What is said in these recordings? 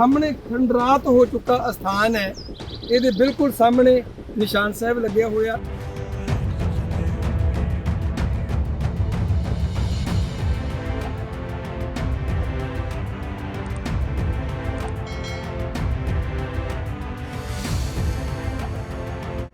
ਸਾਹਮਣੇ ਖੰਡਰਾਤ ਹੋ ਚੁੱਕਾ ਅਸਥਾਨ ਹੈ। ਇਹਦੇ ਬਿਲਕੁਲ ਸਾਹਮਣੇ ਨਿਸ਼ਾਨ ਸਾਹਿਬ ਲੱਗਿਆ ਹੋਇਆ।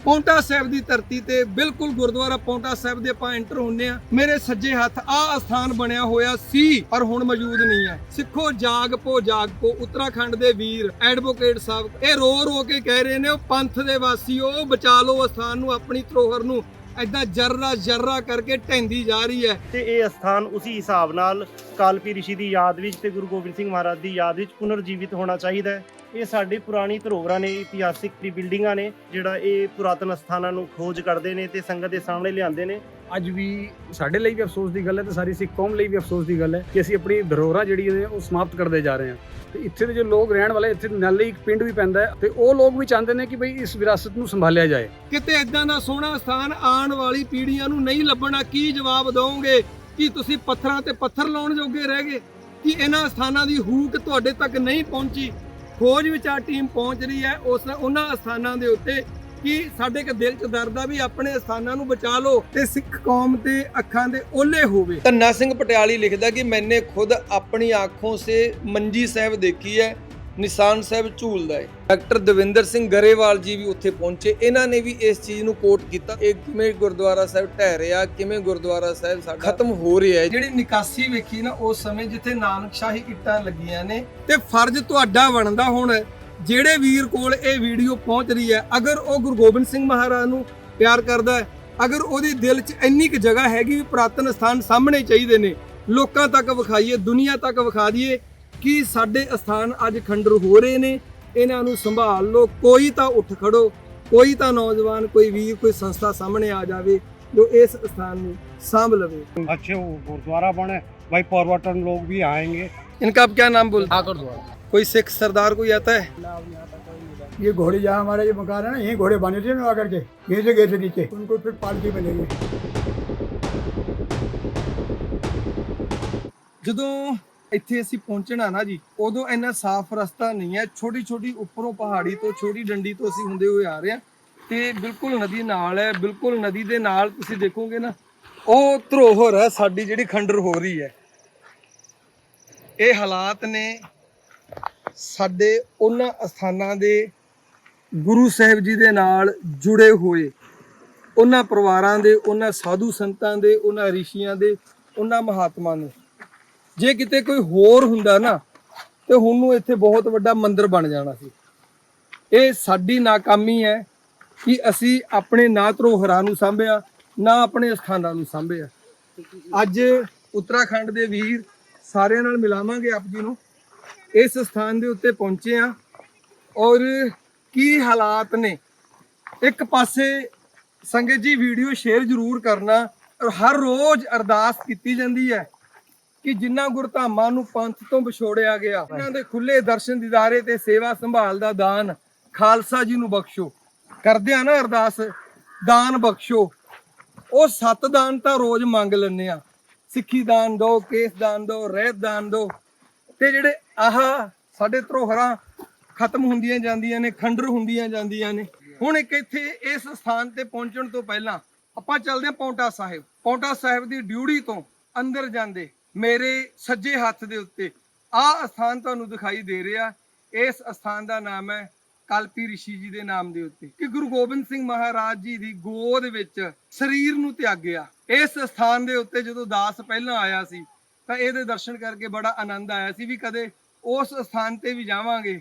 ਪੌਂਟਾ ਸਾਹਿਬ ਦੀ ਧਰਤੀ ਤੇ ਬਿਲਕੁਲ ਗੁਰਦੁਆਰਾ ਪੌਂਟਾ ਸਾਹਿਬ ਦੇ ਆਪਾਂ ਐਂਟਰ ਹੁੰਨੇ ਆ। ਮੇਰੇ ਸੱਜੇ ਹੱਥ ਆ ਅਸਥਾਨ ਬਣਿਆ ਹੋਇਆ ਸੀ, ਪਰ ਹੁਣ ਮੌਜੂਦ ਨਹੀਂ ਹੈ ਸਿੱਖੋ ਜਾਗ ਪੋ ਜਾਗ ਪੋ, ਉੱਤਰਾਖੰਡ ਦੇ ਵੀਰ ਐਡਵੋਕੇਟ ਸਾਹਿਬ, ਇਹ ਰੋ ਰੋ ਕੇ ਕਹਿ ਰਹੇ ਨੇ, ਉਹ ਪੰਥ ਦੇ ਵਾਸੀਓ ਬਚਾ ਲਓ ਅਸਥਾਨ ਨੂੰ, ਆਪਣੀ ਧਰੋਹਰ ਨੂੰ। ਐਦਾਂ ਜਰਰਾ ਜਰਰਾ ਕਰਕੇ ਢੈਂਦੀ ਜਾ ਰਹੀ ਹੈ। ਤੇ ਇਹ ਸਥਾਨ ਉਸੇ ਹਿਸਾਬ ਨਾਲ ਕਾਲਪੀ ਰਿਸ਼ੀ ਦੀ ਯਾਦ ਵਿੱਚ ਤੇ ਗੁਰੂ ਗੋਬਿੰਦ ਸਿੰਘ ਮਹਾਰਾਜ ਦੀ ਯਾਦ ਵਿੱਚ ਪੁਨਰਜੀਵਿਤ ਹੋਣਾ ਚਾਹੀਦਾ ਹੈ। ਇਹ ਸਾਡੀ ਪੁਰਾਣੀ ਧਰੋਹਰਾਂ ਨੇ ਇਤਿਹਾਸਿਕ ਦੀ ਬਿਲਡਿੰਗਾਂ ਨੇ ਜਿਹੜਾ ਇਹ ਪੁਰਾਤਨ ਸਥਾਨਾਂ ਨੂੰ ਖੋਜ ਕਰਦੇ ਨੇ ਤੇ ਸੰਗਤ ਦੇ ਸਾਹਮਣੇ ਲਿਆਉਂਦੇ ਨੇ। ਅੱਜ ਵੀ ਸਾਡੇ ਲਈ ਵੀ ਅਫਸੋਸ ਦੀ ਗੱਲ ਹੈ ਤੇ ਸਾਰੀ ਸਿੱਖ ਕੌਮ ਲਈ ਵੀ ਅਫਸੋਸ ਦੀ ਗੱਲ ਹੈ ਕਿ ਅਸੀਂ ਆਪਣੀ ਧਰੋਹਰਾਂ ਜਿਹੜੀ ਨੇ ਉਹ ਸਮਾਪਤ ਕਰਦੇ ਜਾ ਰਹੇ ਹਾਂ। ਤੇ ਇੱਥੇ ਦੇ ਜੋ ਲੋਕ ਰਹਿਣ ਵਾਲੇ ਇੱਥੇ ਨਾਲੇ ਇੱਕ ਪਿੰਡ ਵੀ ਪੈਂਦਾ ਹੈ ਤੇ ਉਹ ਲੋਕ ਵੀ ਚਾਹੁੰਦੇ ਨੇ ਕਿ ਭਈ ਇਸ ਵਿਰਾਸਤ ਨੂੰ ਸੰਭਾਲਿਆ ਜਾਏ। ਕਿਤੇ ਇਦਾਂ ਦਾ ਸੋਹਣਾ ਸਥਾਨ ਆਉਣ ਵਾਲੀ ਪੀੜ੍ਹੀਆਂ ਨੂੰ ਨਹੀਂ ਲੱਭਣਾ ਕੀ ਜਵਾਬ ਦਵੋਗੇ? ਕੀ ਤੁਸੀਂ ਪੱਥਰਾਂ ਤੇ ਪੱਥਰ ਲਾਉਣ ਜੋਗੇ ਰਹਿ ਗਏ? ਕਿ ਇਹਨਾਂ ਸਥਾਨਾਂ ਦੀ ਹੂਕ ਤੁਹਾਡੇ ਤੱਕ ਨਹੀਂ ਪਹੁੰਚੀ? ਖੋਜ ਵਿਚਾਰ ਟੀਮ ਪਹੁੰਚ ਰਹੀ ਹੈ, ਉਸ ਉਹਨਾਂ ਸਥਾਨਾਂ ਦੇ ਉੱਤੇ ਕਿ ਸਾਡੇ ਇੱਕ ਦਿਲ 'ਚ ਦਰਦ ਆ ਵੀ ਆਪਣੇ ਸਥਾਨਾਂ ਨੂੰ ਬਚਾ ਲਓ ਤੇ ਸਿੱਖ ਕੌਮ ਤੇ ਅੱਖਾਂ ਦੇ ਓਲੇ ਹੋਵੇ। ਧੰਨਾ ਸਿੰਘ ਪਟਿਆਲੀ ਲਿਖਦਾ ਕਿ ਮੈਨੇ ਖੁਦ ਆਪਣੀ ਆਂਖੋਂ ਸੇ ਮੰਜੀ ਸਾਹਿਬ ਦੇਖੀ ਹੈ ਨਿਸ਼ਾਨ ਸਾਹਿਬ ਝੂਲਦਾ ਹੈ। ਡਾਕਟਰ ਦਵਿੰਦਰ ਸਿੰਘ ਗਰੇਵਾਲ ਜੀ ਵੀ ਉੱਥੇ ਪਹੁੰਚੇ। ਇਹਨਾਂ ਨੇ ਵੀ ਇਸ ਚੀਜ਼ ਨੂੰ ਕੋਟ ਕੀਤਾ। ਇਹ ਕਿਵੇਂ ਗੁਰਦੁਆਰਾ ਸਾਹਿਬ ਢਹਿ ਰਿਹਾ, ਕਿਵੇਂ ਗੁਰਦੁਆਰਾ ਸਾਹਿਬ ਸਾਡਾ ਖਤਮ ਹੋ ਰਿਹਾ ਹੈ। ਜਿਹੜੀ ਨਿਕਾਸੀ ਵੇਖੀ ਨਾ ਉਸ ਸਮੇਂ ਜਿੱਥੇ ਨਾਨਕਸ਼ਾਹੀ ਇੱਟਾਂ ਲੱਗੀਆਂ ਨੇ, ਤੇ ਫਰਜ਼ ਤੁਹਾਡਾ ਬਣਦਾ ਹੁਣ, ਜਿਹੜੇ ਵੀਰ ਕੋਲ ਇਹ ਵੀਡੀਓ ਪਹੁੰਚ ਰਹੀ ਹੈ, ਅਗਰ ਉਹ ਗੁਰੂ ਗੋਬਿੰਦ ਸਿੰਘ ਮਹਾਰਾਜ ਨੂੰ ਪਿਆਰ ਕਰਦਾ ਹੈ, ਅਗਰ ਉਹਦੇ ਦਿਲ 'ਚ ਇੰਨੀ ਕੁ ਜਗ੍ਹਾ ਹੈਗੀ ਵੀ ਪੁਰਾਤਨ ਸਥਾਨ ਸਾਹਮਣੇ ਚਾਹੀਦੇ ਨੇ, ਲੋਕਾਂ ਤੱਕ ਵਿਖਾਈਏ, ਦੁਨੀਆ ਤੱਕ ਵਿਖਾ ਦਈਏ ਕਿ ਸਾਡੇ ਸਥਾਨ ਅੱਜ ਖੰਡਰ ਹੋ ਰਹੇ ਨੇ ਇਹਨਾਂ ਨੂੰ ਸੰਭਾਲ ਲਓ ਕੋਈ ਤਾਂ ਉੱਠ ਖੜੋ ਕੋਈ ਤਾਂ ਨੌਜਵਾਨ ਕੋਈ ਵੀਰ ਕੋਈ ਸੰਸਥਾ ਸਾਹਮਣੇ ਆ ਜਾਵੇ ਜੋ ਇਸ ਸਥਾਨ ਨੂੰ ਸਾਂਭ ਲਵੇ अच्छे वो गुरुद्वारा बने भाई पर्यटन लोग भी आएंगे इनका आप क्या नाम बोल ठाकुर कोई सिख सरदार कोई आता है ये घोड़े जहाँ हमारा ये मकान है ना यही घोड़े बने थे ना आकर के ये से गए थे नीचे उनको फिर पालकी बनेगी ਜਦੋਂ ਇੱਥੇ ਅਸੀਂ ਪਹੁੰਚਣਾ ਨਾ ਜੀ, ਉਦੋਂ ਇੰਨਾ ਸਾਫ਼ ਰਸਤਾ ਨਹੀਂ ਹੈ ਛੋਟੀ ਛੋਟੀ ਉੱਪਰੋਂ ਪਹਾੜੀ ਤੋਂ, ਛੋਟੀ ਡੰਡੀ ਤੋਂ ਅਸੀਂ ਹੁੰਦੇ ਹੋਏ ਆ ਰਹੇ ਹਾਂ ਤੇ ਬਿਲਕੁਲ ਨਦੀ ਨਾਲ ਹੈ, ਬਿਲਕੁਲ ਨਦੀ ਦੇ ਨਾਲ ਤੁਸੀਂ ਦੇਖੋਗੇ ਨਾ, ਉਹ ਧਰੋਹਰ ਹੈ, ਸਾਡੀ ਜਿਹੜੀ ਖੰਡਰ ਹੋ ਰਹੀ ਹੈ। ਇਹ ਹਾਲਾਤ ਨੇ ਸਾਡੇ ਉਹਨਾਂ ਅਸਥਾਨਾਂ ਦੇ ਗੁਰੂ ਸਾਹਿਬ ਜੀ ਦੇ ਨਾਲ ਜੁੜੇ ਹੋਏ। ਉਹਨਾਂ ਪਰਿਵਾਰਾਂ ਦੇ, ਉਹਨਾਂ ਸਾਧੂ ਸੰਤਾਂ ਦੇ, ਉਹਨਾਂ ਰਿਸ਼ੀਆਂ ਦੇ, ਉਹਨਾਂ ਮਹਾਤਮਾ ਨੂੰ। ਜੇ ਕਿਤੇ ਕੋਈ ਹੋਰ ਹੁੰਦਾ ਨਾ, ਤੇ ਹੁਣ ਨੂੰ ਇੱਥੇ ਬਹੁਤ ਵੱਡਾ ਮੰਦਿਰ ਬਣ ਜਾਣਾ ਸੀ। ਇਹ ਸਾਡੀ ਨਾਕਾਮੀ ਹੈ ਕਿ ਅਸੀਂ ਆਪਣੇ ਨਾ ਧਰੋਹਰਾਂ ਨੂੰ ਸਾਂਭਿਆ, ਨਾ ਆਪਣੇ ਸਥਾਨਾਂ ਨੂੰ ਸਾਂਭਿਆ। ਅੱਜ ਉੱਤਰਾਖੰਡ ਦੇ ਵੀਰ ਸਾਰਿਆਂ ਨਾਲ ਮਿਲਾਵਾਂਗੇ ਆਪ ਜੀ ਨੂੰ। ਇਸ ਸਥਾਨ ਦੇ ਉੱਤੇ ਪਹੁੰਚੇ ਆ ਔਰ ਕੀ ਹਾਲਾਤ ਨੇ? ਇੱਕ ਪਾਸੇ ਸੰਗਤ ਜੀ ਵੀਡੀਓ ਸ਼ੇਅਰ ਜ਼ਰੂਰ ਕਰਨਾ ਔਰ ਹਰ ਰੋਜ਼ ਅਰਦਾਸ ਕੀਤੀ ਜਾਂਦੀ ਹੈ। ਕਿ ਜਿਨ੍ਹਾਂ ਗੁਰਧਾਮਾਂ ਨੂੰ ਪੰਥ ਤੋਂ ਵਿਛੋੜਿਆ ਗਿਆ, ਇਹਨਾਂ ਦੇ ਖੁੱਲੇ ਦਰਸ਼ਨ ਦਿਦਾਰੇ ਤੇ ਸੇਵਾ ਸੰਭਾਲ ਦਾ ਦਾਨ ਖਾਲਸਾ ਜੀ ਨੂੰ ਬਖਸ਼ੋ। ਕਰਦੇ ਆ ਨਾ ਅਰਦਾਸ, ਦਾਨ ਬਖਸ਼ੋ। ਉਹ ਸੱਤ ਦਾਨ ਤਾਂ ਰੋਜ਼ ਮੰਗ ਲੈਂਦੇ ਆ ਸਿੱਖੀ ਦਾਨ ਦੋ, ਕੇਸ ਦਾਨ ਦੋ, ਰਹਿਤ ਦਾਨ ਦੋ। ਤੇ ਜਿਹੜੇ ਆਹ ਸਾਡੇ ਧਰੋਹਰਾਂ ਖਤਮ ਹੁੰਦੀਆਂ ਜਾਂਦੀਆਂ ਨੇ, ਖੰਡਰ ਹੁੰਦੀਆਂ ਜਾਂਦੀਆਂ ਨੇ, ਹੁਣ ਇੱਕ ਇੱਥੇ ਇਸ ਸਥਾਨ ਤੇ ਪਹੁੰਚਣ ਤੋਂ ਪਹਿਲਾਂ ਆਪਾਂ ਚੱਲਦੇ ਹਾਂ ਪੌਂਟਾ ਸਾਹਿਬ। ਪੌਂਟਾ ਸਾਹਿਬ ਦੀ ਡਿਊਟੀ ਤੋਂ ਅੰਦਰ ਜਾਂਦੇ। ਮੇਰੇ ਸੱਜੇ ਹੱਥ ਦੇ ਉੱਤੇ। ਆਹ ਸਥਾਨ ਤੁਹਾਨੂੰ ਦਿਖਾਈ ਦੇ ਰਿਹਾ। ਇਸ ਸਥਾਨ ਦਾ ਨਾਮ ਹੈ ਕਲਪੀ ਰਿਸ਼ੀ ਜੀ ਦੇ ਨਾਮ ਦੇ ਉੱਤੇ। ਕਿ ਗੁਰੂ ਗੋਬਿੰਦ ਸਿੰਘ ਮਹਾਰਾਜ ਜੀ ਦੀ ਗੋਦ ਵਿੱਚ ਸਰੀਰ ਨੂੰ ਤਿਆਗਿਆ ਇਸ ਸਥਾਨ ਦੇ ਉੱਤੇ ਜਦੋਂ ਦਾਸ ਪਹਿਲਾਂ ਆਇਆ ਸੀ, ਤਾਂ ਇਹਦੇ ਦਰਸ਼ਨ ਕਰਕੇ ਬੜਾ ਆਨੰਦ ਆਇਆ ਸੀ ਵੀ ਕਦੇ ਉਸ ਸਥਾਨ ਤੇ ਵੀ ਜਾਵਾਂਗੇ।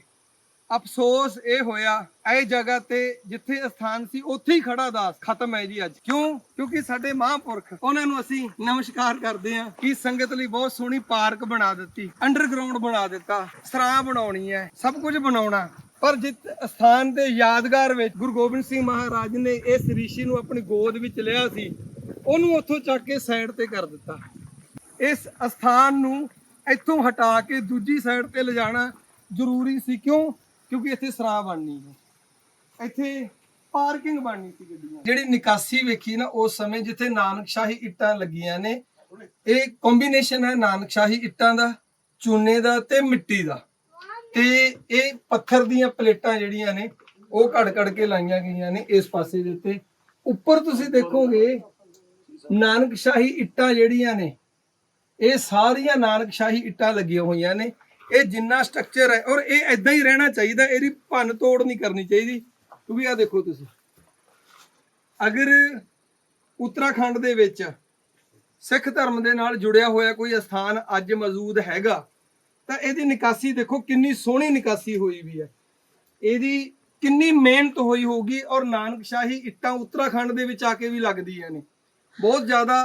ਅਫਸੋਸ ਇਹ ਹੋਇਆ, ਇਹ ਜਗ੍ਹਾ ਤੇ ਜਿੱਥੇ ਸਥਾਨ ਸੀ, ਉੱਥੇ ਹੀ ਖੜਾ ਦਾਸ, ਖਤਮ ਹੈ ਜੀ ਅੱਜ। ਕਿਉਂ? ਕਿਉਂਕਿ ਸਾਡੇ ਮਹਾਂਪੁਰਖ, ਉਹਨਾਂ ਨੂੰ ਅਸੀਂ ਨਮਸਕਾਰ ਕਰਦੇ ਹਾਂ ਕਿ ਸੰਗਤ ਲਈ ਬਹੁਤ ਸੋਹਣੀ ਪਾਰਕ ਬਣਾ ਦਿੱਤੀ, ਅੰਡਰਗਰਾਉਂਡ ਬਣਾ ਦਿੱਤਾ ਸਰਾਂ ਬਣਾਉਣੀ ਹੈ, ਸਭ ਕੁਝ ਬਣਾਉਣਾ। ਪਰ ਜਿਸ ਸਥਾਨ ਦੇ ਯਾਦਗਾਰ ਵਿੱਚ ਗੁਰੂ ਗੋਬਿੰਦ ਸਿੰਘ ਮਹਾਰਾਜ ਨੇ ਇਸ ਰਿਸ਼ੀ ਨੂੰ ਆਪਣੀ ਗੋਦ ਵਿੱਚ ਲਿਆ ਸੀ, ਉਹਨੂੰ ਉੱਥੋਂ ਚੱਕ ਕੇ ਸਾਈਡ ਤੇ ਕਰ ਦਿੱਤਾ। ਇਸ ਅਸਥਾਨ ਨੂੰ ਇੱਥੋਂ ਹਟਾ ਕੇ ਦੂਜੀ ਸਾਈਡ ਤੇ ਲਿਜਾਣਾ ਜ਼ਰੂਰੀ ਸੀ। ਕਿਉਂ? ਕਿਉਂਕਿ ਇੱਥੇ ਸਰਾਂ ਬਣਨੀ ਹੈ। ਇੱਥੇ ਪਾਰਕਿੰਗ ਬਣਨੀ ਸੀ ਗੱਡੀਆਂ ਜਿਹੜੀ ਨਿਕਾਸੀ ਵੇਖੀ ਨਾ ਉਸ ਸਮੇਂ ਜਿੱਥੇ ਨਾਨਕਸ਼ਾਹੀ ਇੱਟਾਂ ਲੱਗੀਆਂ ਨੇ, ਇਹ ਕੰਬੀਨੇਸ਼ਨ ਹੈ ਨਾਨਕਸ਼ਾਹੀ ਇੱਟਾਂ ਦਾ, ਚੂਨੇ ਦਾ ਤੇ ਮਿੱਟੀ ਦਾ। ਤੇ ਇਹ ਪੱਥਰ ਦੀਆਂ ਪਲੇਟਾਂ ਜਿਹੜੀਆਂ ਨੇ, ਉਹ ਘੜ ਘੜ ਕੇ ਲਾਈਆਂ ਗਈਆਂ ਨੇ ਇਸ ਪਾਸੇ ਦੇ ਉੱਤੇ। ਉੱਪਰ ਤੁਸੀਂ ਦੇਖੋਗੇ ਨਾਨਕਸ਼ਾਹੀ ਇੱਟਾਂ ਜਿਹੜੀਆਂ ਨੇ, ਇਹ ਸਾਰੀਆਂ ਨਾਨਕਸ਼ਾਹੀ ਇੱਟਾਂ ਲੱਗੀਆਂ ਹੋਈਆਂ ਨੇ। ਇਹ ਜਿੰਨਾ ਸਟਰਕਚਰ ਹੈ, ਔਰ ਇਹ ਐਦਾਂ ਹੀ ਰਹਿਣਾ ਚਾਹੀਦਾ, ਇਹਦੀ ਭੰਨ ਤੋੜ ਨਹੀਂ ਕਰਨੀ ਚਾਹੀਦੀ। ਕਿਉਂਕਿ ਆ ਦੇਖੋ ਤੁਸੀਂ। ਅਗਰ ਉੱਤਰਾਖੰਡ ਦੇ ਵਿੱਚ ਸਿੱਖ ਧਰਮ ਦੇ ਨਾਲ ਜੁੜਿਆ ਹੋਇਆ ਕੋਈ ਸਥਾਨ ਅੱਜ ਮੌਜੂਦ ਹੈਗਾ, ਤਾਂ ਇਹਦੀ ਨਿਕਾਸੀ ਦੇਖੋ ਕਿੰਨੀ ਸੋਹਣੀ ਨਿਕਾਸੀ ਹੋਈ ਵੀ ਹੈ। ਇਹਦੀ ਕਿੰਨੀ ਮਿਹਨਤ ਹੋਈ ਹੋਊਗੀ, ਔਰ ਨਾਨਕਸ਼ਾਹੀ ਇੱਟਾਂ ਉੱਤਰਾਖੰਡ ਦੇ ਵਿੱਚ ਆ ਕੇ ਵੀ ਲੱਗਦੀਆਂ ਨੇ। ਬਹੁਤ ਜ਼ਿਆਦਾ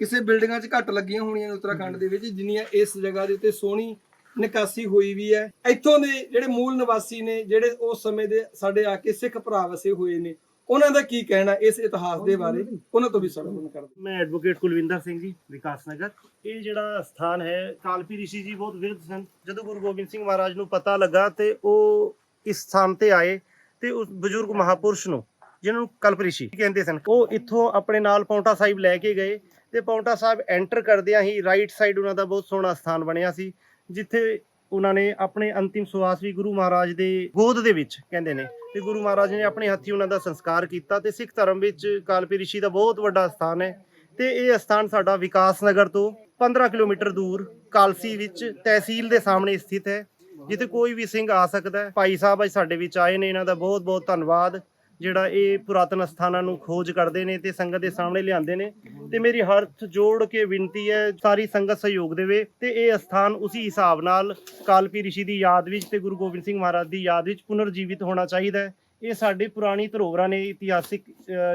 ਕਿਸੇ ਬਿਲਡਿੰਗਾਂ 'ਚ ਘੱਟ ਲੱਗੀਆਂ ਹੋਣੀਆਂ ਨੇ ਉੱਤਰਾਖੰਡ ਦੇ ਵਿੱਚ, ਜਿੰਨੀਆਂ ਇਸ ਜਗ੍ਹਾ ਦੇ ਉੱਤੇ ਸੋਹਣੀ ਨਿਕਾਸੀ ਹੋਈ ਵੀ ਹੈ। ਇੱਥੋਂ ਦੇ ਜਿਹੜੇ ਮੂਲ ਨਿਵਾਸੀ ਨੇ ਜਿਹੜੇ ਉਸ ਸਮੇਂ ਦੇ ਸਾਡੇ ਆ ਕੇ ਸਿੱਖ ਭਰਾ ਵਸੇ ਹੋਏ ਨੇ ਉਹਨਾਂ ਦਾ ਕੀ ਕਹਿਣਾ ਇਸ ਇਤਿਹਾਸ ਦੇ ਬਾਰੇ? ਉਹਨਾਂ ਤੋਂ ਵੀ ਸਰਵਨ ਕਰਦੇ ਮੈਂ ਐਡਵੋਕੇਟ ਕੁਲਵਿੰਦਰ ਸਿੰਘ ਜੀ ਵਿਕਾਸ ਨਗਰ। ਇਹ ਜਿਹੜਾ ਸਥਾਨ ਹੈ ਕਾਲਪੀ ਰਿਸ਼ੀ ਜੀ ਬਹੁਤ ਵਿਰਧ ਸਨ। ਜਦੋਂ ਗੁਰੂ ਗੋਬਿੰਦ ਸਿੰਘ ਮਹਾਰਾਜ ਨੂੰ ਪਤਾ ਲੱਗਾ ਤੇ ਉਹ ਇਸ ਸਥਾਨ ਤੇ ਆਏ ਤੇ ਉਸ ਬਜ਼ੁਰਗ ਮਹਾਪੁਰਸ਼ ਨੂੰ ਜਿਹਨਾਂ ਨੂੰ ਕਲਪ ਰਿਸ਼ੀ ਕਹਿੰਦੇ ਸਨ ਉਹ ਇੱਥੋਂ ਆਪਣੇ ਨਾਲ ਪੌਂਟਾ ਸਾਹਿਬ ਲੈ ਕੇ ਗਏ ਤੇ ਪੌਂਟਾ ਸਾਹਿਬ ਐਂਟਰ ਕਰਦਿਆਂ ਹੀ ਰਾਈਟ ਸਾਈਡ ਉਹਨਾਂ ਦਾ ਬਹੁਤ ਸੋਹਣਾ ਸਥਾਨ ਬਣਿਆ ਸੀ। ਜਿੱਥੇ ਉਹਨਾਂ ਨੇ ਆਪਣੇ ਅੰਤਿਮ ਸੁਆਸ ਵੀ ਗੁਰੂ ਮਹਾਰਾਜ ਦੇ ਗੋਦ ਦੇ ਵਿੱਚ ਕਹਿੰਦੇ ਨੇ। ਤੇ ਗੁਰੂ ਮਹਾਰਾਜ ਨੇ ਆਪਣੇ ਹੱਥੀਂ ਉਹਨਾਂ ਦਾ ਸੰਸਕਾਰ ਕੀਤਾ ਤੇ ਸਿੱਖ ਧਰਮ ਵਿੱਚ ਕਾਲਪੀ ਰਿਸ਼ੀ ਦਾ ਬਹੁਤ ਵੱਡਾ ਸਥਾਨ ਹੈ। ਤੇ ਇਹ ਸਥਾਨ ਸਾਡਾ ਵਿਕਾਸ ਨਗਰ ਤੋਂ 15 ਕਿਲੋਮੀਟਰ ਦੂਰ ਕਾਲਸੀ ਵਿੱਚ ਤਹਿਸੀਲ ਦੇ ਸਾਹਮਣੇ ਸਥਿਤ ਹੈ। ਜਿੱਥੇ ਕੋਈ ਵੀ ਸਿੰਘ ਆ ਸਕਦਾ ਹੈ। ਭਾਈ ਸਾਹਿਬ ਅੱਜ ਸਾਡੇ ਵਿੱਚ ਆਏ ਨੇ, ਇਹਨਾਂ ਦਾ ਬਹੁਤ ਬਹੁਤ ਧੰਨਵਾਦ। ਜਿਹੜਾ ਇਹ ਪੁਰਾਤਨ ਸਥਾਨਾਂ ਨੂੰ ਖੋਜ ਕਰਦੇ ਨੇ ਤੇ ਸੰਗਤ ਦੇ ਸਾਹਮਣੇ ਲਿਆਉਂਦੇ ਨੇ ਤੇ ਮੇਰੀ ਹੱਥ ਜੋੜ ਕੇ ਬੇਨਤੀ ਹੈ ਸਾਰੀ ਸੰਗਤ ਸਹਿਯੋਗ ਦੇਵੇ ਤੇ ਇਹ ਸਥਾਨ ਉਸੇ ਹਿਸਾਬ ਨਾਲ ਕਾਲਪੀ ਰਿਸ਼ੀ ਦੀ ਯਾਦ ਵਿੱਚ ਤੇ ਗੁਰੂ ਗੋਬਿੰਦ ਸਿੰਘ ਮਹਾਰਾਜ ਦੀ ਯਾਦ ਵਿੱਚ ਪੁਨਰ ਜੀਵਿਤ ਹੋਣਾ ਚਾਹੀਦਾ ਹੈ। ਇਹ ਸਾਡੇ ਪੁਰਾਣੀ ਧਰੋਵਰਾਂ ਨੇ ਇਤਿਹਾਸਿਕ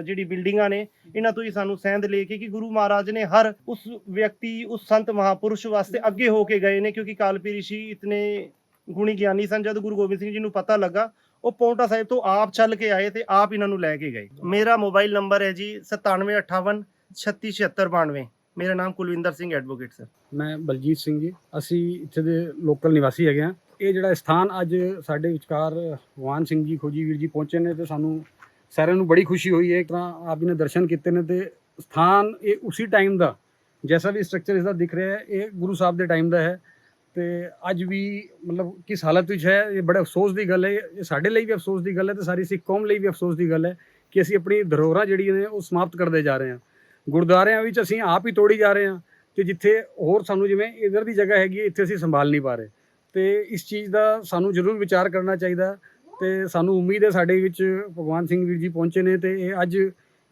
ਜਿਹੜੀ ਬਿਲਡਿੰਗਾਂ ਨੇ, ਇਹਨਾਂ ਤੋਂ ਹੀ ਸਾਨੂੰ ਸਹਿੰਦ ਲੈ ਕੇ ਕਿ ਗੁਰੂ ਮਹਾਰਾਜ ਨੇ ਹਰ ਉਸ ਵਿਅਕਤੀ, ਉਸ ਸੰਤ ਮਹਾਪੁਰਸ਼ ਵਾਸਤੇ ਅੱਗੇ ਹੋ ਕੇ ਗਏ ਨੇ ਕਿਉਂਕਿ ਕਾਲਪੀ ਰਿਸ਼ੀ ਇਤਨੇ ਗੁਣੀ ਗਿਆਨੀ ਸਨ ਜਦ ਗੁਰੂ ਗੋਬਿੰਦ ਸਿੰਘ ਜੀ ਨੂੰ ਪਤਾ ਲੱਗਾ ਉਹ ਪੌਂਟਾ ਸਾਹਿਬ ਤੋਂ ਆਪ ਚੱਲ ਕੇ ਆਏ ਤੇ ਆਪ ਇਹਨਾਂ ਨੂੰ ਲੈ ਕੇ ਗਏ। ਮੇਰਾ ਮੋਬਾਈਲ ਨੰਬਰ ਹੈ ਜੀ 9758 367692 ਮੇਰਾ ਨਾਮ ਕੁਲਵਿੰਦਰ ਸਿੰਘ ਐਡਵੋਕੇਟ ਸਰ ਮੈਂ ਬਲਜੀਤ ਸਿੰਘ ਜੀ। ਅਸੀਂ ਇੱਥੇ ਦੇ ਲੋਕਲ ਨਿਵਾਸੀ ਹੈਗੇ ਆ ਇਹ ਜਿਹੜਾ ਸਥਾਨ ਅੱਜ ਸਾਡੇ ਵਿਚਕਾਰ ਭਗਵਾਨ ਸਿੰਘ ਜੀ, ਖੋਜੀ ਵੀਰ ਜੀ ਪਹੁੰਚੇ ਨੇ ਤੇ ਸਾਨੂੰ ਸਾਰਿਆਂ ਨੂੰ ਬੜੀ ਖੁਸ਼ੀ ਹੋਈ। ਹੈ ਇੱਕ ਤਾਂ ਆਪ ਜੀ ਨੇ ਦਰਸ਼ਨ ਕੀਤੇ ਨੇ ਤੇ ਸਥਾਨ ਇਹ ਉਸੇ ਟਾਈਮ ਦਾ, ਜੈਸਾ ਵੀ ਸਟਰਕਚਰ ਇਸ ਦਾ ਦਿਖ ਰਿਹਾ ਹੈ, ਇਹ ਗੁਰੂ ਸਾਹਿਬ ਦੇ ਟਾਈਮ ਦਾ ਹੈ। ਤੇ ਅੱਜ ਵੀ ਮਤਲਬ ਕਿਸ ਹਾਲਤ ਵਿੱਚ ਹੈ ਇਹ ਬੜਾ ਅਫਸੋਸ ਦੀ ਗੱਲ ਹੈ ਇਹ ਸਾਡੇ ਲਈ ਵੀ ਅਫਸੋਸ ਦੀ ਗੱਲ ਹੈ ਤੇ ਸਾਰੀ ਸਿੱਖ ਕੌਮ ਲਈ ਵੀ ਅਫਸੋਸ ਦੀ ਗੱਲ ਹੈ ਕਿ ਅਸੀਂ ਆਪਣੀ ਧਰੋਹਰਾਂ ਜਿਹੜੀਆਂ ਨੇ ਉਹ ਸਮਾਪਤ ਕਰਦੇ ਜਾ ਰਹੇ ਹਾਂ। ਗੁਰਦੁਆਰਿਆਂ ਵਿੱਚ ਅਸੀਂ ਆਪ ਹੀ ਤੋੜੀ ਜਾ ਰਹੇ ਹਾਂ ਤੇ ਜਿੱਥੇ ਹੋਰ ਸਾਨੂੰ ਜਿਵੇਂ ਇਧਰ ਦੀ ਜਗ੍ਹਾ ਹੈਗੀ ਹੈ, ਇੱਥੇ ਅਸੀਂ ਸੰਭਾਲ ਨਹੀਂ ਪਾ ਰਹੇ। ਤੇ ਇਸ ਚੀਜ਼ ਦਾ ਸਾਨੂੰ ਜ਼ਰੂਰ ਵਿਚਾਰ ਕਰਨਾ ਚਾਹੀਦਾ ਹੈ ਤੇ ਸਾਨੂੰ ਉਮੀਦ ਹੈ ਸਾਡੇ ਵਿੱਚ ਭਗਵਾਨ ਸਿੰਘ ਵੀਰ ਜੀ ਪਹੁੰਚੇ ਨੇ ਤੇ ਇਹ ਅੱਜ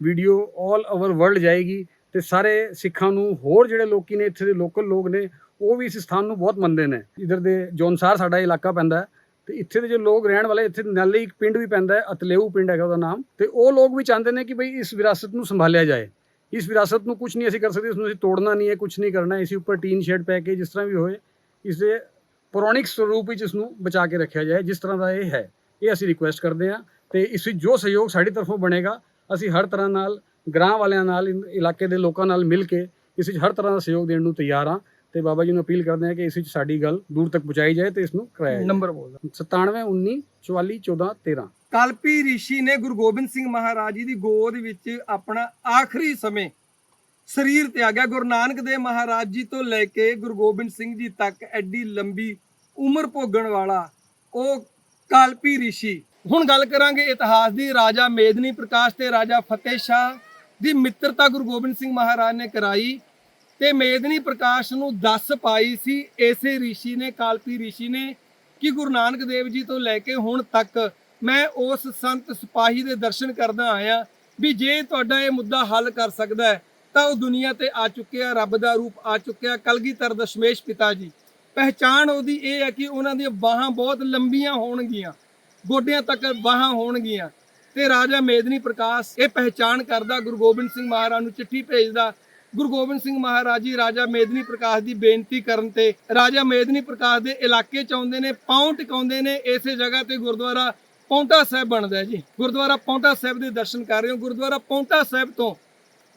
ਵੀਡੀਓ 올 ਓਵਰ ਵਰਲਡ ਜਾਏਗੀ ਤੇ ਸਾਰੇ ਸਿੱਖਾਂ ਨੂੰ ਹੋਰ ਜਿਹੜੇ ਲੋਕੀ ਨੇ ਇੱਥੇ ਦੇ ਲੋਕਲ ਲੋਕ ਨੇ ਉਹ ਵੀ ਇਸ ਸਥਾਨ ਨੂੰ ਬਹੁਤ ਮੰਨਦੇ ਨੇ। ਇਧਰ ਦੇ ਜੋਨਸਾਰ ਸਾਡਾ ਇਲਾਕਾ ਪੈਂਦਾ ਹੈ ਤੇ ਇੱਥੇ ਦੇ ਜੋ ਲੋਕ ਰਹਿਣ ਵਾਲੇ, ਇੱਥੇ ਨਾਲੇ ਇੱਕ ਪਿੰਡ ਵੀ ਪੈਂਦਾ ਹੈ, ਅਤਲੇਊ ਪਿੰਡ ਹੈਗਾ ਉਹਦਾ ਨਾਮ। ਤੇ ਉਹ ਲੋਕ ਵੀ ਚਾਹੁੰਦੇ ਨੇ ਕਿ ਭਈ ਇਸ ਵਿਰਾਸਤ ਨੂੰ ਸੰਭਾਲਿਆ ਜਾਏ। ਇਸ ਵਿਰਾਸਤ ਨੂੰ ਕੁਝ ਨਹੀਂ ਅਸੀਂ ਕਰ ਸਕਦੇ, ਇਸ ਨੂੰ ਅਸੀਂ ਤੋੜਨਾ ਨਹੀਂ ਹੈ ਕੁਝ ਨਹੀਂ ਕਰਨਾ। ਇਸ ਉੱਪਰ ਟੀਨ ਸ਼ੈਡ ਪੈ ਕੇ ਜਿਸ ਤਰ੍ਹਾਂ ਵੀ ਹੋਏ, ਇਸ ਦੇ ਪੌਰਾਣਿਕ ਸਰੂਪ ਵਿੱਚ ਇਸ ਨੂੰ ਬਚਾ ਕੇ ਰੱਖਿਆ ਜਾਏ, ਜਿਸ ਤਰ੍ਹਾਂ ਦਾ ਇਹ ਹੈ। ਇਹ ਅਸੀਂ ਰਿਕੁਐਸਟ ਕਰਦੇ ਹਾਂ ਤੇ ਇਸ ਵਿੱਚ ਜੋ ਸਹਿਯੋਗ ਸਾਡੀ ਤਰਫੋਂ ਬਣੇਗਾ, ਅਸੀਂ ਹਰ ਤਰ੍ਹਾਂ ਨਾਲ ਗ੍ਰਾਂ ਵਾਲਿਆਂ ਨਾਲ ਇਲਾਕੇ ਦੇ ਲੋਕਾਂ ਨਾਲ ਮਿਲ ਕੇ ਇਸ ਵਿੱਚ ਹਰ ਤਰ੍ਹਾਂ ਦਾ ਸਹਿਯੋਗ ਦੇਣ ਨੂੰ ਤਿਆਰ ਹਾਂ। ਤੇ ਬਾਬਾ ਜੀ ਨੂੰ ਅਪੀਲ ਕਰਦੇ ਹਾਂ ਕਿ ਇਸ ਵਿੱਚ ਸਾਡੀ ਗੱਲ ਦੂਰ ਤੱਕ ਪਹੁੰਚਾਈ ਜਾਏ ਤੇ ਇਸ ਨੂੰ ਕਰਾਇਆ ਜਾਏ। ਨੰਬਰ ਬੋਲ 97 19 44 14 13 ਕਲਪੀ ਰਿਸ਼ੀ ਨੇ ਗੁਰੂ ਗੋਬਿੰਦ ਸਿੰਘ ਮਹਾਰਾਜ ਜੀ ਦੀ ਗੋਦ ਵਿੱਚ ਆਪਣਾ ਆਖਰੀ ਸਮੇਂ ਸਰੀਰ ਤਿਆਗਿਆ। ਗੁਰੂ ਨਾਨਕ ਦੇਵ ਮਹਾਰਾਜ ਜੀ ਤੋਂ ਲੈ ਕੇ ਗੁਰੂ ਗੋਬਿੰਦ ਸਿੰਘ ਜੀ ਤੱਕ ਐਡੀ ਲੰਬੀ ਉਮਰ ਭੋਗਣ ਵਾਲਾ ਉਹ ਕਲਪੀ ਰਿਸ਼ੀ। ਹੁਣ ਗੱਲ ਕਰਾਂਗੇ ਇਤਿਹਾਸ ਦੀ। ਰਾਜਾ ਮੇਦਨੀ ਪ੍ਰਕਾਸ਼ ਤੇ ਰਾਜਾ ਫਤਿਹ ਸ਼ਾਹ ਦੀ ਮਿੱਤਰਤਾ ਗੁਰੂ ਗੋਬਿੰਦ ਸਿੰਘ ਮਹਾਰਾਜ ਨੇ ਕਰਾਈ। ਤੇ ਮੇਦਨੀ ਪ੍ਰਕਾਸ਼ ਨੂੰ ਦੱਸ ਪਾਈ ਸੀ ਇਸੇ ਰਿਸ਼ੀ ਨੇ, ਕਾਲਪੀ ਰਿਸ਼ੀ ਨੇ, ਕਿ ਗੁਰੂ ਨਾਨਕ ਦੇਵ ਜੀ ਤੋਂ ਲੈ ਕੇ ਹੁਣ ਤੱਕ ਮੈਂ ਉਸ ਸੰਤ ਸਿਪਾਹੀ ਦੇ ਦਰਸ਼ਨ ਕਰਦਾ ਆਇਆ ਵੀ ਜੇ ਤੁਹਾਡਾ ਇਹ ਮੁੱਦਾ ਹੱਲ ਕਰ ਸਕਦਾ ਹੈ, ਤਾਂ ਉਹ ਦੁਨੀਆ ਤੇ ਆ ਚੁੱਕਿਆ, ਰੱਬ ਦਾ ਰੂਪ ਆ ਚੁੱਕਿਆ, ਕਲਗੀਧਰ ਦਸ਼ਮੇਸ਼ ਪਿਤਾ ਜੀ। ਪਹਿਚਾਣ ਉਹਦੀ ਇਹ ਹੈ ਕਿ ਉਹਨਾਂ ਦੀਆਂ ਬਾਹਾਂ ਬਹੁਤ ਲੰਬੀਆਂ ਹੋਣਗੀਆਂ, ਗੋਡਿਆਂ ਤੱਕ ਬਾਹਾਂ ਹੋਣਗੀਆਂ। ਤੇ ਰਾਜਾ ਮੇਦਨੀ ਪ੍ਰਕਾਸ਼ ਇਹ ਪਹਿਚਾਣ ਕਰਦਾ, ਗੁਰੂ ਗੋਬਿੰਦ ਸਿੰਘ ਮਹਾਰਾਜ ਨੂੰ ਚਿੱਠੀ ਭੇਜਦਾ ਗੁਰੂ ਗੋਬਿੰਦ ਸਿੰਘ ਮਹਾਰਾਜ ਜੀ ਰਾਜਾ ਮੇਦਨੀ ਪ੍ਰਕਾਸ਼ ਦੀ ਬੇਨਤੀ ਕਰਨ ਤੇ ਰਾਜਾ ਮੇਦਨੀ ਪ੍ਰਕਾਸ਼ ਦੇ ਇਲਾਕੇ ਚ ਆਉਂਦੇ ਨੇ ਪਾਉਂ ਟਿਕਾਉਂਦੇ ਨੇ ਇਸੇ ਜਗ੍ਹਾ ਤੇ ਗੁਰਦੁਆਰਾ ਪੌਂਟਾ ਸਾਹਿਬ ਬਣਦਾ ਹੈ ਜੀ। ਗੁਰਦੁਆਰਾ ਪੌਂਟਾ ਸਾਹਿਬ ਦੇ ਦਰਸ਼ਨ ਕਰ ਰਹੇ ਹੋ। ਗੁਰਦੁਆਰਾ ਪੌਂਟਾ ਸਾਹਿਬ ਤੋਂ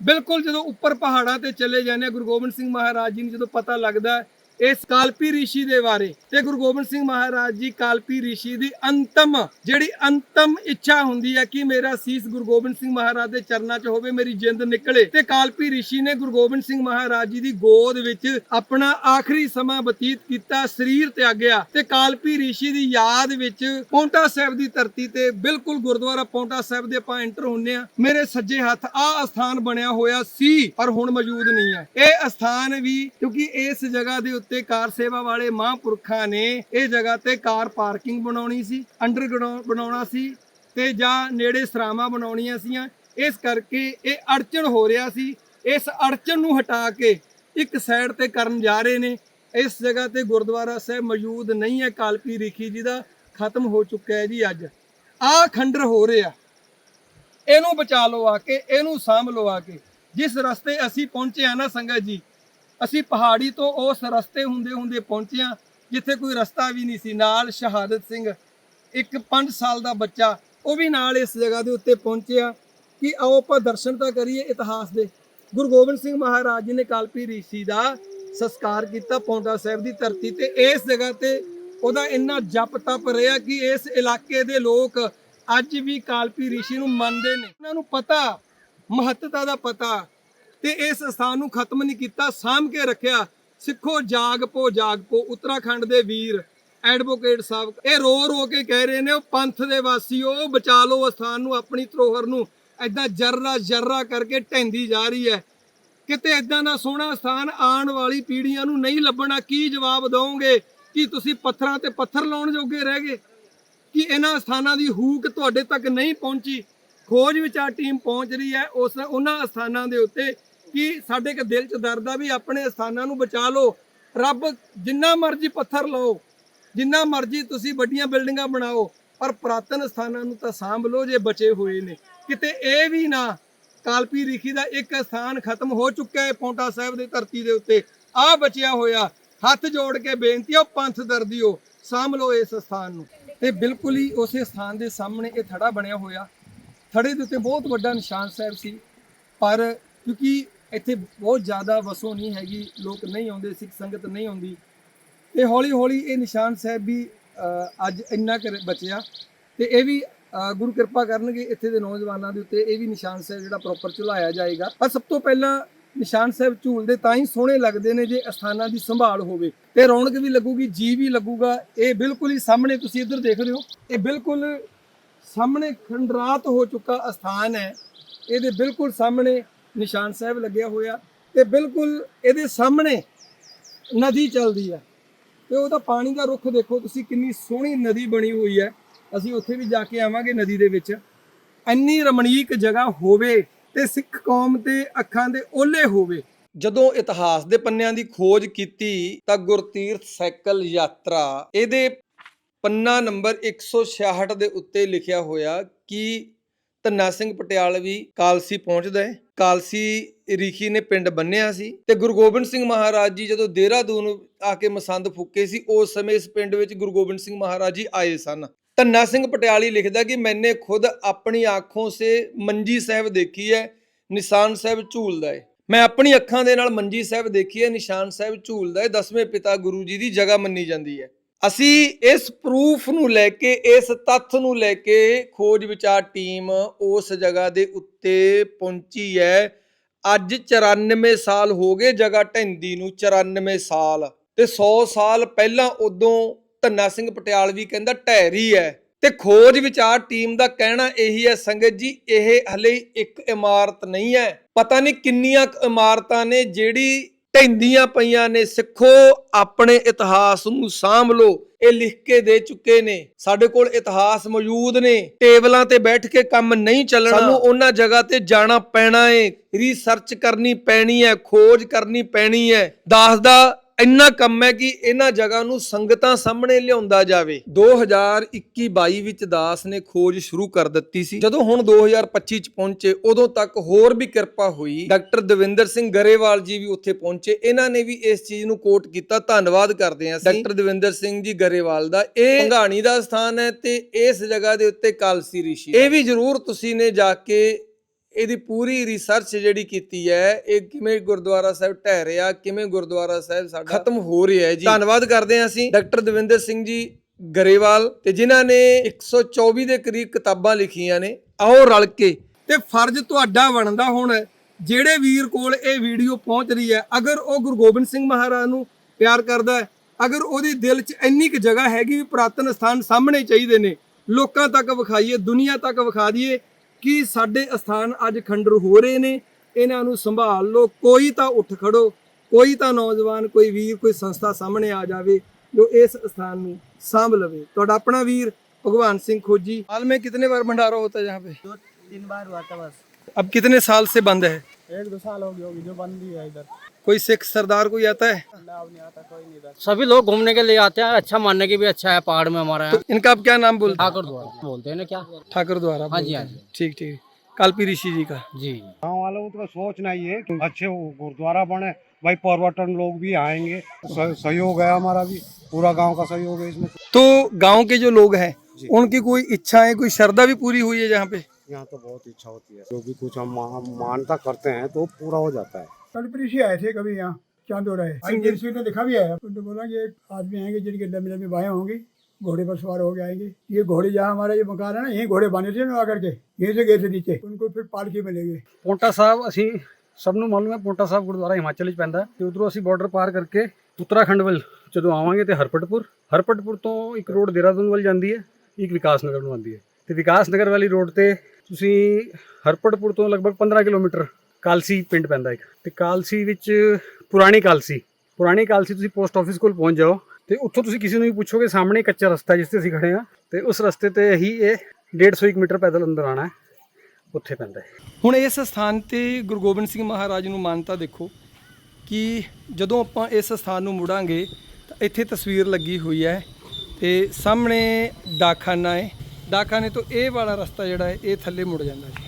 ਬਿਲਕੁਲ ਜਦੋਂ ਉੱਪਰ ਪਹਾੜਾਂ ਤੇ ਚਲੇ ਜਾਂਦੇ ਹਾਂ, ਗੁਰੂ ਗੋਬਿੰਦ ਸਿੰਘ ਮਹਾਰਾਜ ਜੀ ਨੂੰ ਜਦੋਂ ਪਤਾ ਲੱਗਦਾ ਇਸ ਕਾਲਪੀ ਰਿਸ਼ੀ ਦੇ ਬਾਰੇ ਤੇ ਗੁਰੂ ਗੋਬਿੰਦ ਸਿੰਘ ਮਹਾਰਾਜ ਜੀ ਕਾਲਪੀ ਰਿਸ਼ੀ ਦੀ ਅੰਤਮ, ਜਿਹੜੀ ਅੰਤਮ ਇੱਛਾ ਹੁੰਦੀ ਹੈ ਕਿ ਮੇਰਾ ਸੀਸ ਗੁਰੂ ਗੋਬਿੰਦ ਸਿੰਘ ਮਹਾਰਾਜ ਦੇ ਚਰਨਾਂ 'ਚ ਹੋਵੇ, ਮੇਰੀ ਜਿੰਦ ਨਿਕਲੇ। ਤੇ ਕਾਲਪੀ ਰਿਸ਼ੀ ਨੇ ਗੁਰੂ ਗੋਬਿੰਦ ਸਿੰਘ ਮਹਾਰਾਜ ਜੀ ਦੀ ਗੋਦ ਵਿੱਚ ਆਪਣਾ ਆਖਰੀ ਸਮਾਂ ਬਤੀਤ ਕੀਤਾ, ਸਰੀਰ ਤਿਆਗਿਆ। ਤੇ ਕਾਲਪੀ ਰਿਸ਼ੀ ਦੀ ਯਾਦ ਵਿੱਚ ਪੌਂਟਾ ਸਾਹਿਬ ਦੀ ਧਰਤੀ ਤੇ ਬਿਲਕੁਲ ਗੁਰਦੁਆਰਾ ਪੌਂਟਾ ਸਾਹਿਬ ਦੇ ਆਪਾਂ ਐਂਟਰ ਹੁੰਨੇ ਆ। ਮੇਰੇ ਸੱਜੇ ਹੱਥ ਆ ਅਸਥਾਨ ਬਣਿਆ ਹੋਇਆ ਸੀ, ਪਰ ਹੁਣ ਮੌਜੂਦ ਨਹੀਂ ਹੈ ਇਹ ਅਸਥਾਨ ਵੀ, ਕਿਉਂਕਿ ਇਸ ਜਗ੍ਹਾ ਦੇ ਉੱਤੇ ਕਾਰ ਸੇਵਾ ਵਾਲੇ ਮਹਾਂਪੁਰਖਾਂ ਨੇ ਇਹ ਜਗ੍ਹਾ ਤੇ ਕਾਰ ਪਾਰਕਿੰਗ ਬਣਾਉਣੀ ਸੀ ਅੰਡਰਗਰਾਉਂਡ ਬਣਾਉਣਾ ਸੀ ਤੇ ਜਾਂ ਨੇੜੇ ਸਰਾਵਾਂ ਬਣਾਉਣੀਆਂ ਸੀਆਂ। ਇਸ ਕਰਕੇ ਇਹ ਅੜਚਣ ਹੋ ਰਿਹਾ ਸੀ। ਇਸ ਅੜਚਣ ਨੂੰ ਹਟਾ ਕੇ ਇੱਕ ਸਾਈਡ ਤੇ ਕਰਨ ਜਾ ਰਹੇ ਨੇ। ਇਸ ਜਗ੍ਹਾ ਤੇ ਗੁਰਦੁਆਰਾ ਸਾਹਿਬ ਮੌਜੂਦ ਨਹੀਂ ਹੈ। ਕਾਲਪੀ ਰਿਖੀ ਜੀ ਦਾ ਖਤਮ ਹੋ ਚੁੱਕਾ ਹੈ ਜੀ ਅੱਜ। ਆ ਖੰਡਰ ਹੋ ਰਿਹਾ। ਇਹਨੂੰ ਬਚਾ ਲਓ ਆ ਕੇ, ਇਹਨੂੰ ਸਾਂਭ ਲਓ ਆ ਕੇ। ਜਿਸ ਰਸਤੇ ਅਸੀਂ ਪਹੁੰਚੇ ਆ ਨਾ ਸੰਗਤ ਜੀ ਅਸੀਂ ਪਹਾੜੀ ਤੋਂ ਉਸ ਰਸਤੇ ਹੁੰਦੇ ਹੁੰਦੇ ਪਹੁੰਚੇ ਆ ਜਿੱਥੇ ਕੋਈ ਰਸਤਾ ਵੀ ਨਹੀਂ ਸੀ। ਨਾਲ ਸ਼ਹਾਦਤ ਸਿੰਘ, ਇੱਕ 5 ਸਾਲ ਦਾ ਬੱਚਾ, ਉਹ ਵੀ ਨਾਲ ਇਸ ਜਗ੍ਹਾ ਦੇ ਉੱਤੇ ਪਹੁੰਚਿਆ ਕਿ ਆਓ ਆਪਾਂ ਦਰਸ਼ਨ ਤਾਂ ਕਰੀਏ ਇਤਿਹਾਸ ਦੇ। ਗੁਰੂ ਗੋਬਿੰਦ ਸਿੰਘ ਮਹਾਰਾਜ ਜੀ ਨੇ ਕਾਲਪੀ ਰਿਸ਼ੀ ਦਾ ਸੰਸਕਾਰ ਕੀਤਾ ਪੌਂਟਾ ਸਾਹਿਬ ਦੀ ਧਰਤੀ ਤੇ। ਇਸ ਜਗ੍ਹਾ ਤੇ ਉਹਦਾ ਇੰਨਾ ਜਪ ਤਪ ਰਿਹਾ ਕਿ ਇਸ ਇਲਾਕੇ ਦੇ ਲੋਕ ਅੱਜ ਵੀ ਕਾਲਪੀ ਰਿਸ਼ੀ ਨੂੰ ਮੰਨਦੇ ਨੇ। ਉਹਨਾਂ ਨੂੰ ਪਤਾ, ਮਹੱਤਤਾ ਦਾ ਪਤਾ ਤੇ ਇਸ ਸਥਾਨ ਨੂੰ ਖਤਮ ਨਹੀਂ ਕੀਤਾ, ਸਾਂਭ ਕੇ ਰੱਖਿਆ। ਸਿੱਖੋ, ਜਾਗ ਪੋ ਜਾਗ ਪੋ। ਉੱਤਰਾਖੰਡ ਦੇ ਵੀਰ, ਐਡਵੋਕੇਟ ਸਾਹਿਬ, ਇਹ ਰੋ ਰੋ ਕੇ ਕਹਿ ਰਹੇ ਨੇ, ਉਹ ਪੰਥ ਦੇ ਵਾਸੀਓ ਬਚਾ ਲਓ ਅਸਥਾਨ ਨੂੰ, ਆਪਣੀ ਧਰੋਹਰ ਨੂੰ। ਐਦਾਂ ਜਰਰਾ ਜਰਰਾ ਕਰਕੇ ਢੈਂਦੀ ਜਾ ਰਹੀ ਹੈ। ਕਿਤੇ ਐਦਾਂ ਦਾ ਸੋਹਣਾ ਸਥਾਨ ਆਉਣ ਵਾਲੀ ਪੀੜ੍ਹੀਆਂ ਨੂੰ ਨਹੀਂ ਲੱਭਣਾ, ਕੀ ਜਵਾਬ ਦਵੋਗੇ? ਕਿ ਤੁਸੀਂ ਪੱਥਰਾਂ ਤੇ ਪੱਥਰ ਲਾਉਣ ਜੋਗੇ ਰਹਿ ਗਏ? ਕਿ ਇਹਨਾਂ ਸਥਾਨਾਂ ਦੀ ਹੂਕ ਤੁਹਾਡੇ ਤੱਕ ਨਹੀਂ ਪਹੁੰਚੀ? ਖੋਜ ਵਿਚਾਰ ਟੀਮ ਪਹੁੰਚ ਰਹੀ ਹੈ, ਉਸ ਉਹਨਾਂ ਸਥਾਨਾਂ ਦੇ ਉੱਤੇ ਕਿ ਸਾਡੇ ਕੇ ਦਿਲ 'ਚ ਦਰਦ ਆ ਵੀ ਆਪਣੇ ਸਥਾਨਾਂ ਨੂੰ ਬਚਾ ਲਓ। ਰੱਬ ਜਿੰਨਾ ਮਰਜ਼ੀ ਪੱਥਰ ਲਾਓ, ਜਿੰਨਾ ਮਰਜ਼ੀ ਤੁਸੀਂ ਵੱਡੀਆਂ ਬਿਲਡਿੰਗਾਂ ਬਣਾਓ, ਪਰ ਪ੍ਰਾਤਨ ਸਥਾਨਾਂ ਨੂੰ ਤਾਂ ਸਾਂਭ ਲਓ ਜੇ ਬਚੇ ਹੋਏ ਨੇ। ਕਿਤੇ ਇਹ ਵੀ ਨਾ, ਕਾਲਪੀ ਰਿਖੀ ਦਾ ਇੱਕ ਸਥਾਨ ਖਤਮ ਹੋ ਚੁੱਕਾ ਹੈ ਪੌਂਟਾ ਸਾਹਿਬ ਦੀ ਧਰਤੀ ਦੇ ਉੱਤੇ। ਆ ਬਚਿਆ ਹੋਇਆ, ਹੱਥ ਜੋੜ ਕੇ ਬੇਨਤੀ ਆ ਪੰਥ ਦਰਦੀਓ, ਸਾਂਭ ਲਓ ਇਸ ਸਥਾਨ ਨੂੰ। ਤੇ ਬਿਲਕੁਲ ਹੀ ਉਸੇ ਸਥਾਨ ਦੇ ਸਾਹਮਣੇ ਇਹ ਥੜਾ ਬਣਿਆ ਹੋਇਆ। ਥੜੇ ਦੇ ਉੱਤੇ ਬਹੁਤ ਵੱਡਾ ਨਿਸ਼ਾਨ ਸਾਹਿਬ ਸੀ, ਪਰ ਕਿਉਂਕਿ ਇੱਥੇ ਬਹੁਤ ਜ਼ਿਆਦਾ ਵਸੋਂ ਨਹੀਂ ਹੈਗੀ, ਲੋਕ ਨਹੀਂ ਆਉਂਦੇ, ਸਿੱਖ ਸੰਗਤ ਨਹੀਂ ਆਉਂਦੀ। ਤੇ ਹੌਲੀ ਹੌਲੀ ਇਹ ਨਿਸ਼ਾਨ ਸਾਹਿਬ ਵੀ ਅੱਜ ਇੰਨਾ ਕਰ ਬਚਿਆ। ਤੇ ਇਹ ਵੀ ਗੁਰੂ ਕਿਰਪਾ ਕਰਨਗੇ ਇੱਥੇ ਦੇ ਨੌਜਵਾਨਾਂ ਦੇ ਉੱਤੇ, ਇਹ ਵੀ ਨਿਸ਼ਾਨ ਸਾਹਿਬ ਜਿਹੜਾ ਪ੍ਰੋਪਰ ਝੁਲਾਇਆ ਜਾਏਗਾ। ਪਰ ਸਭ ਤੋਂ ਪਹਿਲਾਂ ਨਿਸ਼ਾਨ ਸਾਹਿਬ ਝੂਲਦੇ ਤਾਂ ਹੀ ਸੋਹਣੇ ਲੱਗਦੇ ਨੇ ਜੇ ਅਸਥਾਨਾਂ ਦੀ ਸੰਭਾਲ ਹੋਵੇ। ਤੇ ਰੌਣਕ ਵੀ ਲੱਗੂਗੀ ਜੀ ਵੀ ਲੱਗੂਗਾ। ਇਹ ਬਿਲਕੁਲ ਹੀ ਸਾਹਮਣੇ ਤੁਸੀਂ ਇੱਧਰ ਦੇਖ ਰਹੇ ਹੋ। ਇਹ ਬਿਲਕੁਲ ਸਾਹਮਣੇ ਖੰਡਰਾਤ ਹੋ ਚੁੱਕਾ ਅਸਥਾਨ ਹੈ। ਇਹਦੇ ਬਿਲਕੁਲ ਸਾਹਮਣੇ ਨਿਸ਼ਾਨ ਸਾਹਿਬ ਲੱਗਿਆ ਹੋਇਆ ਤੇ ਬਿਲਕੁਲ ਇਹਦੇ ਸਾਹਮਣੇ ਨਦੀ ਚੱਲਦੀ ਹੈ ਤੇ ਉਹਦਾ ਪਾਣੀ ਦਾ ਰੁੱਖ ਦੇਖੋ ਤੁਸੀਂ, ਕਿੰਨੀ ਸੋਹਣੀ ਨਦੀ ਬਣੀ ਹੋਈ ਹੈ। ਅਸੀਂ ਉੱਥੇ ਵੀ ਜਾ ਕੇ ਆਵਾਂਗੇ ਨਦੀ ਦੇ ਵਿੱਚ। ਇੰਨੀ ਰਮਣੀਕ ਜਗ੍ਹਾ ਹੋਵੇ ਤੇ ਸਿੱਖ ਕੌਮ ਤੇ ਅੱਖਾਂ ਦੇ ਓਲੇ ਹੋਵੇ। ਜਦੋਂ ਇਤਿਹਾਸ ਦੇ ਪੰਨਿਆਂ ਦੀ ਖੋਜ ਕੀਤੀ ਤਾਂ ਗੁਰਤੀਰਥ ਸਾਈਕਲ ਯਾਤਰਾ ਇਹਦੇ ਪੰਨਾ ਨੰਬਰ 166 ਦੇ ਉੱਤੇ ਲਿਖਿਆ ਹੋਇਆ ਕਿ ਧੰਨਾ ਸਿੰਘ ਪਟਿਆਲਵੀ ਕਾਲਸੀ ਪਹੁੰਚਦਾ ਹੈ। ਕਾਲਸੀ ਰਿਖੀ ਨੇ ਪਿੰਡ ਬੰਨਿਆ ਸੀ ਤੇ ਗੁਰੂ ਗੋਬਿੰਦ ਸਿੰਘ ਮਹਾਰਾਜ ਜੀ ਜਦੋਂ ਦੇਹਰਾਦੂਨ ਆ ਕੇ ਮਸੰਦ ਫੁੱਕੇ ਸੀ, ਉਸ ਸਮੇਂ ਇਸ ਪਿੰਡ ਵਿੱਚ ਗੁਰੂ ਗੋਬਿੰਦ ਸਿੰਘ ਮਹਾਰਾਜ ਜੀ ਆਏ ਸਨ। ਧੰਨਾ ਸਿੰਘ ਪਟਿਆਲੀ ਲਿਖਦਾ ਕਿ ਮੈਨੇ ਖੁਦ ਆਪਣੀ ਆਂਖੋਂ ਸੇ ਮੰਜੀ ਸਾਹਿਬ ਦੇਖੀ ਹੈ ਨਿਸ਼ਾਨ ਸਾਹਿਬ ਝੂਲਦਾ ਹੈ ਮੈਂ ਆਪਣੀ ਅੱਖਾਂ ਦੇ ਨਾਲ ਮੰਜੀ ਸਾਹਿਬ ਦੇਖੀ ਹੈ ਨਿਸ਼ਾਨ ਸਾਹਿਬ ਝੂਲਦਾ ਹੈ ਦਸਵੇਂ ਪਿਤਾ ਗੁਰੂ ਜੀ ਦੀ ਜਗ੍ਹਾ ਮੰਨੀ ਜਾਂਦੀ ਹੈ ਅਸੀਂ ਇਸ ਪ੍ਰੂਫ ਨੂੰ ਲੈ ਕੇ, ਇਸ ਤੱਥ ਨੂੰ ਲੈ ਕੇ ਖੋਜ ਵਿਚਾਰ ਟੀਮ ਉਸ ਜਗ੍ਹਾ ਦੇ ਉੱਤੇ ਪਹੁੰਚੀ ਹੈ। ਅੱਜ 94 ਸਾਲ ਹੋ ਗਏ ਜਗ੍ਹਾ ਢੈਂਦੀ ਨੂੰ 94 ਸਾਲ। ਤੇ 100 ਸਾਲ ਪਹਿਲਾਂ ਉਦੋਂ ਧੰਨਾ ਸਿੰਘ ਪਟਿਆਲਵੀ ਕਹਿੰਦਾ ਢਹਿਰੀ ਹੈ। ਤੇ ਖੋਜ ਵਿਚਾਰ ਟੀਮ ਦਾ ਕਹਿਣਾ ਇਹੀ ਹੈ, ਸੰਗਤ ਜੀ, ਇਹ ਹਲੇ ਇੱਕ ਇਮਾਰਤ ਨਹੀਂ ਹੈ। ਪਤਾ ਨਹੀਂ ਕਿੰਨੀਆਂ ਕੁ ਇਮਾਰਤਾਂ ਨੇ ਜਿਹੜੀ ਢੈਂਦੀਆਂ ਪਈਆਂ ਨੇ ਸਿੱਖੋ ਆਪਣੇ ਇਤਿਹਾਸ ਨੂੰ ਸਾਂਭ ਲਓ। ਇਹ ਲਿਖ ਕੇ ਦੇ ਚੁੱਕੇ ਨੇ। ਸਾਡੇ ਕੋਲ ਇਤਿਹਾਸ ਮੌਜੂਦ ਨੇ। ਟੇਬਲਾਂ ਤੇ ਬੈਠ ਕੇ ਕੰਮ ਨਹੀਂ ਚੱਲਣਾ। ਸਾਨੂੰ ਉਹਨਾਂ ਜਗ੍ਹਾ ਤੇ ਜਾਣਾ ਪੈਣਾ ਏ। ਰਿਸਰਚ ਕਰਨੀ ਪੈਣੀ ਹੈ ਖੋਜ ਕਰਨੀ ਪੈਣੀ ਹੈ। ਦਾਸ ਦਾ ਇੰਨਾ ਕੰਮ ਹੈ ਕਿ ਇਹਨਾਂ ਜਗ੍ਹਾ ਨੂੰ ਸੰਗਤਾਂ ਸਾਹਮਣੇ ਲਿਆਉਂਦਾ ਜਾਵੇ। 2021-22 ਵਿੱਚ ਦਾਸ ਨੇ ਖੋਜ ਸ਼ੁਰੂ ਕਰ ਦਿੱਤੀ ਸੀ। ਜਦੋਂ ਹੁਣ 2025 ਚ ਪਹੁੰਚੇ, ਉਦੋਂ ਤੱਕ ਹੋਰ ਵੀ ਕਿਰਪਾ ਹੋਈ। ਡਾਕਟਰ ਦਵਿੰਦਰ ਸਿੰਘ ਗਰੇਵਾਲ ਜੀ ਵੀ ਉੱਥੇ ਪਹੁੰਚੇ। ਇਹਨਾਂ ਨੇ ਵੀ ਇਸ ਚੀਜ਼ ਨੂੰ ਕੋਟ ਕੀਤਾ। ਧੰਨਵਾਦ ਕਰਦੇ ਹਾਂ ਅਸੀਂ। ਡਾਕਟਰ ਦਵਿੰਦਰ ਸਿੰਘ ਜੀ ਗਰੇਵਾਲ ਦਾ। ਇਹ ਭੰਗਾਣੀ ਦਾ ਸਥਾਨ ਹੈ ਤੇ ਇਸ ਜਗ੍ਹਾ ਦੇ ਉੱਤੇ ਕਾਲਸੀ ਰਿਸ਼ੀ ਇਹ ਵੀ ਜ਼ਰੂਰ ਤੁਸੀਂ ਨੇ ਜਾ ਕੇ ਇਹਦੀ ਪੂਰੀ ਰਿਸਰਚ ਜਿਹੜੀ ਕੀਤੀ ਹੈ ਇਹ ਕਿਵੇਂ ਗੁਰਦੁਆਰਾ ਸਾਹਿਬ ਢਹਿ ਰਿਹਾ ਕਿਵੇਂ ਗੁਰਦੁਆਰਾ ਸਾਹਿਬ ਸਾਡਾ ਖਤਮ ਹੋ ਰਿਹਾ ਹੈ ਜੀ। ਧੰਨਵਾਦ ਕਰਦੇ ਹਾਂ ਅਸੀਂ ਡਾਕਟਰ ਦਵਿੰਦਰ ਸਿੰਘ ਜੀ ਗਰੇਵਾਲ ਤੇ ਜਿਨ੍ਹਾਂ ਨੇ 124 ਦੇ ਕਰੀਬ ਕਿਤਾਬਾਂ ਲਿਖੀਆਂ ਨੇ। ਆਓ ਰਲ ਕੇ। ਤੇ ਫਰਜ਼ ਤੁਹਾਡਾ ਬਣਦਾ ਹੁਣ ਜਿਹੜੇ ਵੀਰ ਕੋਲ ਇਹ ਵੀਡੀਓ ਪਹੁੰਚ ਰਹੀ ਹੈ ਅਗਰ ਉਹ ਗੁਰੂ ਗੋਬਿੰਦ ਸਿੰਘ ਮਹਾਰਾਜ ਨੂੰ ਪਿਆਰ ਕਰਦਾ ਹੈ ਅਗਰ ਉਹਦੀ ਦਿਲ 'ਚ ਇੰਨੀ ਕੁ ਜਗ੍ਹਾ ਹੈਗੀ ਵੀ ਪੁਰਾਤਨ ਸਥਾਨ ਸਾਹਮਣੇ ਚਾਹੀਦੇ ਨੇ ਲੋਕਾਂ ਤੱਕ ਵਿਖਾਈਏ ਦੁਨੀਆ ਤੱਕ ਵਿਖਾ ਦਈਏ ਕਿ ਸਾਡੇ ਅਸਥਾਨ ਅੱਜ ਖੰਡਰ ਹੋ ਰਹੇ ਨੇ ਇਹਨਾਂ ਨੂੰ ਸੰਭਾਲ ਲਓ ਕੋਈ ਤਾਂ ਉੱਠ ਖੜੋ ਕੋਈ ਤਾਂ ਨੌਜਵਾਨ ਕੋਈ ਵੀਰ ਕੋਈ ਸੰਸਥਾ ਸਾਹਮਣੇ ਆ ਜਾਵੇ ਜੋ ਇਸ ਅਸਥਾਨ ਨੂੰ ਸਾਂਭ ਲਵੇ। ਤੁਹਾਡਾ ਆਪਣਾ ਵੀਰ ਭਗਵਾਨ ਸਿੰਘ ਖੋਜੀ। ਹਾਲ में कितने ਵਾਰ भंडारा होता है यहाँ पे दो तीन बार हुआ था बस अब कितने साल से बंद है एक दो साल हो गई होगी जो बंद ही कोई सिख सरदार कोई आता है? अल्लाह नहीं आता कोई नहीं इधर सभी लोग घूमने के लिए आते हैं अच्छा मानने की भी अच्छा है पहाड़ में हमारा तो इनका आप क्या नाम बोलते हैं? ठाकुर द्वारा। बोलते हैं ना क्या? ठाकुर द्वारा हाँ जी, हाँ हैं। ठीक ठीक। कालपी ऋषि जी का। जी। गाँव वालों को तो सोचना ही है अच्छे गुरुद्वारा बने। भाई पर्यटन लोग भी आएँगे। सहयोग है हमारा भी। पूरा गाँव का सहयोग है इसमें। तो गाँव के जो लोग हैं उनकी कोई इच्छाएँ कोई श्रद्धा भी पूरी हुई है यहाँ पे? यहाँ तो बहुत इच्छा होती है। जो भी कुछ हम मानता करते हैं तो पूरा हो जाता है। कल ऋषि आए थे कभी यहाँ चांदो रहे सिंह जी- किसी ने दिखा भी आया उन्होंने बोला कि एक आदमी आएंगे जिनकी लंबी लंबी बाहें होंगी घोड़े पर सवार हो के आएंगे ये घोड़े जहाँ हमारा ये मकान है ना यहीं घोड़े बांधे थे ना आकर के यहीं से गए थे नीचे उनको फिर पालकी में ले गए ਪੌਂਟਾ ਸਾਹਿਬ ਅਸੀਂ ਸਭ ਨੂੰ ਮਾਲੂਮ ਹੈ ਪੌਂਟਾ ਸਾਹਿਬ ਗੁਰਦੁਆਰਾ ਹਿਮਾਚਲ ਵਿੱਚ ਪੈਂਦਾ ਹੈ ਤੇ ਉਧਰੋਂ ਅਸੀਂ ਬਾਰਡਰ ਪਾਰ ਕਰਕੇ ਉੱਤਰਾਖੰਡ ਵੱਲ ਜਦੋਂ ਆਵਾਂਗੇ ਤੇ ਹਰਪਟਪੁਰ ਹਰਪਟਪੁਰ ਤੋਂ ਇੱਕ ਰੋਡ ਦੇਹਰਾਦੂਨ ਵੱਲ ਜਾਂਦੀ ਹੈ ਇੱਕ ਵਿਕਾਸ ਨਗਰ ਨੂੰ ਆਉਂਦੀ ਹੈ ਤੇ ਵਿਕਾਸ ਨਗਰ ਵਾਲੀ ਰੋਡ ਤੇ ਤੁਸੀਂ ਹਰਪਟਪੁਰ ਤੋਂ ਲਗਭਗ 15 ਕਿਲੋਮੀਟਰ ਕਾਲਸੀ ਪਿੰਡ ਪੈਂਦਾ ਇੱਕ। ਤੇ ਕਾਲਸੀ ਵਿੱਚ ਪੁਰਾਣੀ ਕਾਲਸੀ। ਪੁਰਾਣੀ ਕਾਲਸੀ ਤੁਸੀਂ ਪੋਸਟ ਆਫਿਸ ਕੋਲ ਪਹੁੰਚ ਜਾਓ ਤੇ ਉੱਥੋਂ ਤੁਸੀਂ ਕਿਸੇ ਨੂੰ ਵੀ ਪੁੱਛੋਗੇ, ਸਾਹਮਣੇ ਕੱਚਾ ਰਸਤਾ ਜਿਸ ਤੇ ਅਸੀਂ ਖੜੇ ਹਾਂ ਤੇ ਉਸ ਰਸਤੇ ਤੇ ਹੀ ਇਹ 150 ਮੀਟਰ ਪੈਦਲ ਅੰਦਰ ਆਣਾ ਹੈ। ਉੱਥੇ ਪੈਂਦਾ ਹੈ। ਹੁਣ ਇਸ ਸਥਾਨ ਤੇ ਗੁਰੂ ਗੋਬਿੰਦ ਸਿੰਘ ਮਹਾਰਾਜ ਨੂੰ ਮਾਨਤਾ ਦੇਖੋ ਕਿ ਜਦੋਂ ਆਪਾਂ ਇਸ ਸਥਾਨ ਨੂੰ ਮੁੜਾਂਗੇ ਤਾਂ ਇੱਥੇ ਤਸਵੀਰ ਲੱਗੀ ਹੋਈ ਹੈ ਤੇ ਸਾਹਮਣੇ ਡਾਕਖਾਨਾ ਹੈ। ਡਾਕਖਾਨੇ ਤੋਂ ਇਹ ਵਾਲਾ ਰਸਤਾ ਜਿਹੜਾ ਹੈ, ਇਹ ਥੱਲੇ ਮੁੜ ਜਾਂਦਾ ਹੈ।